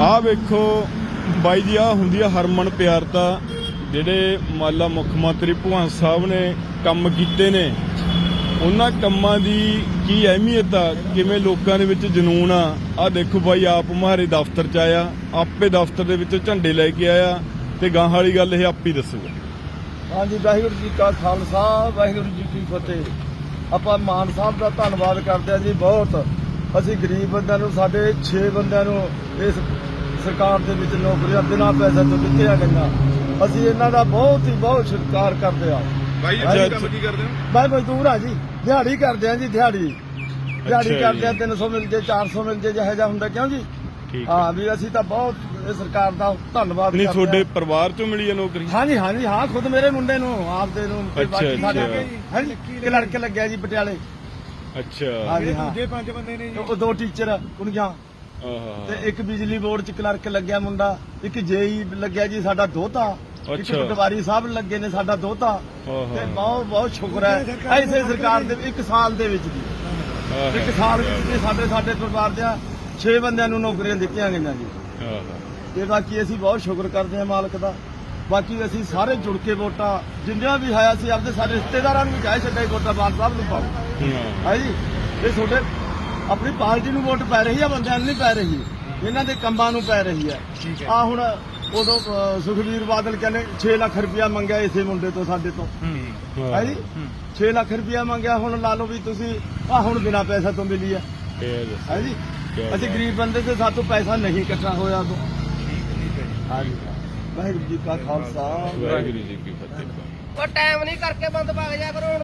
ਆਹ ਵੇਖੋ ਬਾਈ ਜੀ ਆ ਹੁੰਦੀ ਆ ਹਰਮਨ ਪਿਆਰਤਾ ਜਿਹੜੇ ਮਾਲਾ ਮੁੱਖ ਮੰਤਰੀ ਭਗਵੰਤ ਸਾਹਿਬ ਨੇ ਕੰਮ ਕੀਤੇ ਨੇ। ਉਹਨਾਂ ਕੰਮਾਂ ਦੀ ਕੀ ਅਹਿਮੀਅਤ ਆ? ਕਿਵੇਂ ਲੋਕਾਂ ਦੇ ਵਿੱਚ ਜਨੂਨ ਆ? ਆ ਦੇਖੋ ਬਾਈ, ਆਪ ਮਹਾਰੇ ਦਫ਼ਤਰ ਚ ਆਇਆ, ਆਪੇ ਦਫ਼ਤਰ ਦੇ ਵਿੱਚ ਝੰਡੇ ਲੈ ਕੇ ਆਇਆ, ਤੇ ਗਾਂ ਵਾਲੀ ਗੱਲ ਇਹ ਆਪ ਹੀ ਦੱਸੂਗਾ। ਹਾਂਜੀ, ਵਾਹਿਗੁਰੂ ਜੀ ਕਾ ਖਾਲਸਾ, ਵਾਹਿਗੁਰੂ ਜੀ ਕੀ ਫਤਿਹ। ਆਪਾਂ ਮਾਨ ਸਾਹਿਬ ਦਾ ਧੰਨਵਾਦ ਕਰਦੇ ਹਾਂ ਜੀ ਬਹੁਤ। ਅਸੀਂ ਗਰੀਬ ਬੰਦਿਆਂ ਨੂੰ, ਸਾਡੇ 6 ਬੰਦਿਆਂ ਨੂੰ ਇਸ ਸਰਕਾਰ ਦੇ ਵਿੱਚ ਨੌਕਰੀਆਂ ਬਿਨਾਂ ਪੈਸੇ ਤੋਂ ਦਿੱਤੀਆਂ ਗਈਆਂ। ਅਸੀਂ ਇਹਨਾਂ ਦਾ ਬਹੁਤ ਹੀ ਬਹੁਤ ਸਤਿਕਾਰ ਕਰਦੇ ਹਾਂ। ਭਾਈ ਜੀ ਕੰਮ ਕੀ ਕਰਦੇ ਹੋ? ਮੈਂ ਮਜ਼ਦੂਰ ਹਾਂ ਜੀ। ਦਿਹਾੜੀ ਕਰਦੇ ਹਾਂ ਜੀ ਦਿਹਾੜੀ। ਦਿਹਾੜੀ ਕਰਦੇ ਹਾਂ ਜੀ। 300 ਮਿਲ ਜੇ 400 ਮਿਲ ਜੇ ਜਿਹੋ ਜਿਹਾ ਹੁੰਦਾ ਕਿਉਂ ਜੀ? ਠੀਕ ਹਾਂ ਵੀ ਅਸੀਂ ਤਾਂ ਬਹੁਤ ਇਹ ਸਰਕਾਰ ਦਾ ਧੰਨਵਾਦ ਨਹੀਂ ਕਰਦੇ ਹਾਂ। ਤੁਹਾਡੇ ਪਰਿਵਾਰ ਚੋਂ ਮਿਲੀ ਹੈ ਨੌਕਰੀ? ਹਾਂਜੀ ਹਾਂਜੀ ਹਾਂ ਖੁਦ ਮੇਰੇ ਮੁੰਡੇ ਨੂੰ ਆਪਦੇ ਨੂੰ ਤੇ ਅੱਛਾ, ਬਾਕੀ ਸਾਡੇ। ਹਾਂਜੀ ਕਿ ਲੜਕੇ ਲੱਗਿਆ ਜੀ ਪਟਿਆਲੇ। ਅੱਛਾ। ਹਾਂ। ਪੰਜ ਬੰਦੇ ਨੇ ਉਹ ਦੋ ਟੀਚਰ ਕੁੜੀਆਂ। ਤੇ ਇੱਕ ਬਿਜਲੀ ਬੋਰਡ ਚ ਕਲਰਕ ਲੱਗਿਆ ਮੁੰਡਾ ਇੱਕ ਜੇਈ ਲੱਗਿਆ ਜੀ ਸਾਡਾ ਦੋਤਾ ਇੱਕ ਅੱਛਾ। ਪਟਵਾਰੀ ਸਾਹਿਬ ਲੱਗੇ ਨੇ ਸਾਡਾ ਦੋਤਾ। ਤੇ ਬਹੁਤ ਬਹੁਤ ਸ਼ੁਕਰ ਹੈ ਐਸੇ ਸਰਕਾਰ ਦੇ ਇੱਕ ਸਾਲ ਦੇ ਵਿੱਚ ਜੀ। ਇੱਕ ਸਾਲ ਵਿੱਚ ਜੀ ਸਾਡੇ ਸਾਡੇ ਪਰਿਵਾਰ ਦੇ 6 ਬੰਦਿਆਂ ਨੂੰ ਨੌਕਰੀਆਂ ਦਿੱਤੀਆਂ ਗਈਆਂ ਜੀ। ਤੇ ਬਾਕੀ ਅਸੀਂ ਬਹੁਤ ਸ਼ੁਕਰ ਕਰਦੇ ਹਾਂ ਮਾਲਕ ਦਾ। ਬਾਕੀ ਅਸੀਂ ਸਾਰੇ ਜੁੜ ਕੇ ਵੋਟਾਂ ਜਿੰਨੀਆਂ ਵੀ ਹੈ ਅਸੀਂ ਆਪਦੇ ਸਾਰੇ ਰਿਸ਼ਤੇਦਾਰਾਂ ਨੂੰ ਵੀ ਚਾਹੇ ਛੱਡੇ ਵੋਟਾਂ ਬਾਲ ਸਾਹਿਬ ਨੂੰ ਪਾਓ ਹਾਂ। ਹੈ ਜੀ? ਇਹ ਤੁਹਾਡੇ ਆਪਣੀ ਪਾਰਟੀ ਨੂੰ ਵੋਟ ਪੈ ਰਹੀ ਆ ਬੰਦਿਆਂ ਨੂੰ ਨਹੀਂ ਪੈ ਰਹੀ। ਇਹਨਾਂ ਦੇ ਕੰਮਾਂ ਨੂੰ ਪੈ ਰਹੀ ਹੈ। ਆ ਹੁਣ ਉਦੋਂ ਅ, ਸੁਖਬੀਰ ਬਾਦਲ ਕਹਿੰਦੇ 6 ਲੱਖ ਰੁਪਇਆ ਮੰਗਿਆ ਇਸੇ ਮੁੰਡੇ ਤੋਂ ਸਾਡੇ ਤੋਂ। ਹੈ। ਜੀ? 6 ਲੱਖ ਰੁਪਇਆ ਮੰਗਿਆ ਹੁਣ ਲਾ ਲਓ ਵੀ ਤੁਸੀਂ ਆ ਹੁਣ ਬਿਨਾ ਪੈਸਾ ਤੋਂ ਮਿਲੀ ਦੱਸੋ। ਹੈ ਜੀ। ਅਸੀਂ। ਗਰੀਬ ਬੰਦੇ ਤੇ ਸਾਤੋਂ ਪੈਸਾ ਨਹੀਂ ਇਕੱਠਾ ਹੋਇਆ ਤੋਂ ਹਾਂਜੀ ਵਾਹਿਗੁਰੂ ਜੀ ਕਾ ਖਾਲਸਾ। ਵਾਹਿਗੁਰੂ ਜੀ ਕੀ ਫਤਿਹ। ਉਹ ਟਾਈਮ ਨਹੀਂ ਕਰਕੇ ਬੰਦ ਭਾਗ ਜਾ ਕਰੋ